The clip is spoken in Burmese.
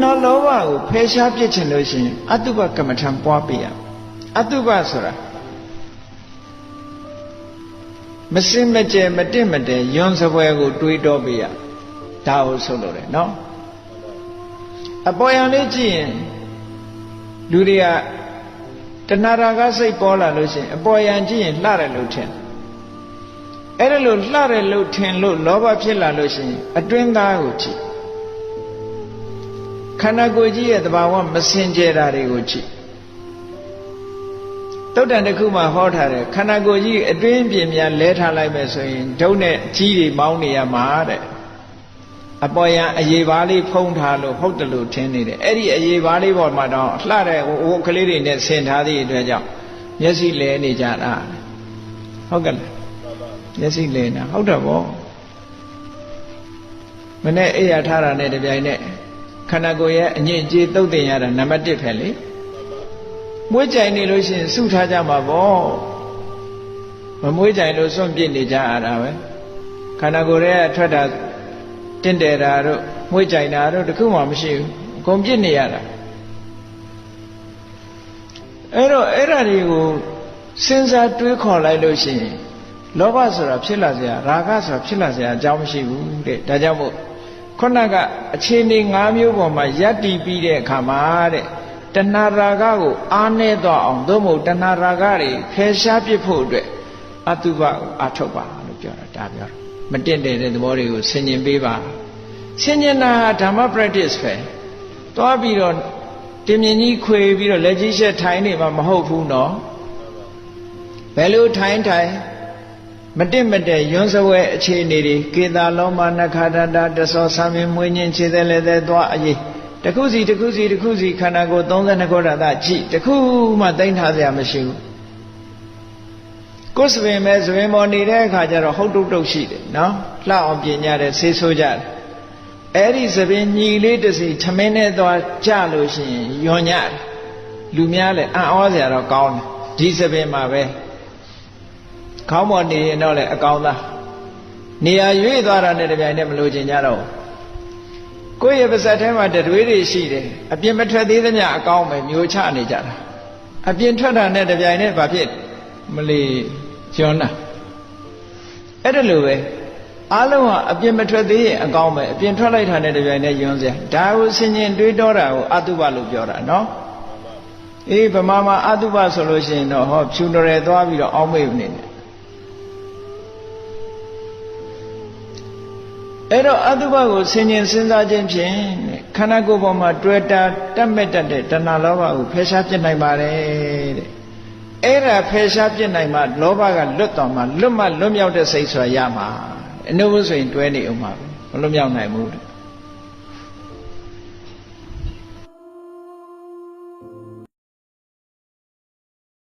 ဏှာလောဘကိုဖယ်ရှားပြစ်ချင်လို့ရှိရင်အတုပကမ္မထံပွားပြရအတုပဆိုတာမစင်မကြဲမတင့်မတဲယွန်စပွဲကို တွေးတောပြရဒါကိုဆိုလို့တယ်နော်အပေါ်ယံလေးကြည့်ရင်လူတွေကတဏှာရာဂစိတ်ပေါ်လာလို့ရှိရင်အပေါ်ယံကြည့်ရင်လှတယ်လို့ထင်တယ်အဲ့ဒါလို့လှတယ်လို့ထင်လို့လောဘဖြစ်လာလို့ရှိရင်အတွင်းသားကိုကြည့် ခန္ဓာကိုယ်ကြီးရဲ့သဘာဝမစင်ကြယ်တာတွေကိုကြည့်တုတ်တန်တစ်ခုမှဟောထားတယ်ခန္ဓာကိုယ်ကြီးအတွင်းပြင်များလဲထားလိုက်မယ်ဆိုရင်ဒုံနဲ့ကြီးတွေမောင်းနေရမှာတဲ့အပေါ်ယံအရေးပါးလေးဖုံးထားလို့ဟုတ်တယ်လို့ထင်နေတယ်အဲ့ဒီအရေးပါးလေးပေါ်မှာတော့လှတဲ့ဟိုကလေးတွေနဲ့ဆင်ထားသည့်အတွက်ကြောင့်မျက်စိလဲနေကြတာဟုတ်ကဲ့လားမျက်စိလဲနေတာဟုတ်တယ်ဗောမနေ့အိယာထားတာနဲ့တပြိုင်နက် ခန္ဓာကိုယ်ရဲ့အညစ်အကြေးသုတ်တင်ရတာနံပါတ်1ပဲလေမွေးကြိုင်နေလို့ရှိရင်စုထားကြမှာဗောမမွေးကြိုင်လို့စွန့်ပစ်နေကြရတာပဲခန္ဓာကိုယ်ရဲ့အထွက်တာတင့်တယ်တာတို့မွေးကြိုင်တာတို့တခုမှမရှိဘူးအကုန်ပြစ်နေရတာအဲ့တော့အဲ့ဓာတွေကိုစဉ်းစားတွေးခေါ်လိုက်လို့ရှိရင်လောဘဆိုတာဖြစ်လာစရာရာဂဆိုတာဖြစ်လာစရာအကြောင်းမရှိဘူးတဲ့ဒါကြောင့်မို့ ခုနကအခြေအနေ၅မျိုးပေါ်မှာယက်တည်ပြီးတဲ့အခါမှာတဲ့တဏှာရာဂကိုအားနည်းသွားအောင်သို့မဟုတ်တဏှာရာဂတွေဖယ်ရှားပစ်ဖို့အတွက်အတုပကိုအထုတ်ပါလို့ပြောတာဒါပြောတာမတင့်တယ်တဲ့သဘောတွေကိုဆင်ញင်ပေးပါဆင်ញင်တာဓမ္မ practice ပဲသွားပြီးတော့တင်မြင်ကြီးခွေပြီးတော့လက်ကြီးရှက်ထိုင်နေမှာမဟုတ်ဘူးနော်ဘယ်လိုထိုင်ထိုင် မတင့်မတဲ့ယွန်းစဝဲအခြေအနေတွေကေတာလောမနခါတတာတသောဆာမင်းမွေးညင်းခြေသက်လည်းသက်သွားအရေးတခုစီတခုစီတခုစီခန္ဓာကိုယ်32ခုရတာကြည့်တခုမှတိမ့်ထားစရာမရှိဘူးကိုယ်စပင်မဲ့စပင်ပေါ်နေတဲ့အခါကျတော့ဟုတ်တုတ်တုတ်ရှိတယ်နော်လှအောင်ပြင်ကြတယ်ဆေးဆိုးကြတယ်အဲ့ဒီစပင်ညီလေးတစ်စီထမင်းနဲ့သွားကြလို့ရှိရင်ယွန်ညတယ်လူများလည်းအံ့ဩစရာတော့ကောင်းတယ်ဒီစပင်မှာပဲ ခေါင်းပေါ်နေရင်တော့လေအကောင်းသားနေရာရွေ့သွားတာနဲ့တပြိုင်တည်းမလို့ချင်ကြတော့ကိုယ့်ရဲ့ပါဇက်ထဲမှာတတွေးတွေရှိတယ်အပြင်မထွက်သေးသမျှအကောင်းပဲမျိုးချနေကြတာအပြင်ထွက်တာနဲ့တပြိုင်တည်းဘာဖြစ်မလီကျွန်းတာအဲ့ဒါလိုပဲအားလုံးကအပြင်မထွက်သေးရင်အကောင်းပဲအပြင်ထွက်လိုက်တာနဲ့တပြိုင်တည်းယွန်းစရာဒါကိုဆင်ញင်တွေးတောတာကိုအတုပလို့ပြောတာနော်အေးဗမာမှာအတုပဆိုလို့ရှိရင်တော့ဟောဖြူတော်သွားပြီးတော့အောင်းမေ့နေတယ် အဲ့တော့အတုပကိုဆင်ញင်စဉ်းစားခြင်းဖြင့်ခန္ဓာကိုယ်ပေါ်မှာတွေ့တာတတ်မဲ့တတ်တဲ့တဏှာလောဘကိုဖယ်ရှားပြစ်နိုင်ပါတယ်တဲ့အဲ့ဒါဖယ်ရှားပြစ်နိုင်မှလောဘကလွတ်တော်မှာလွတ်မှလွတ်မြောက်တဲ့စိတ်ဆိုတာရမှာအနုဘုဆိုရင်တွဲနေအောင်ပါပဲမလွတ်မြောက်နိုင်ဘူးတဲ့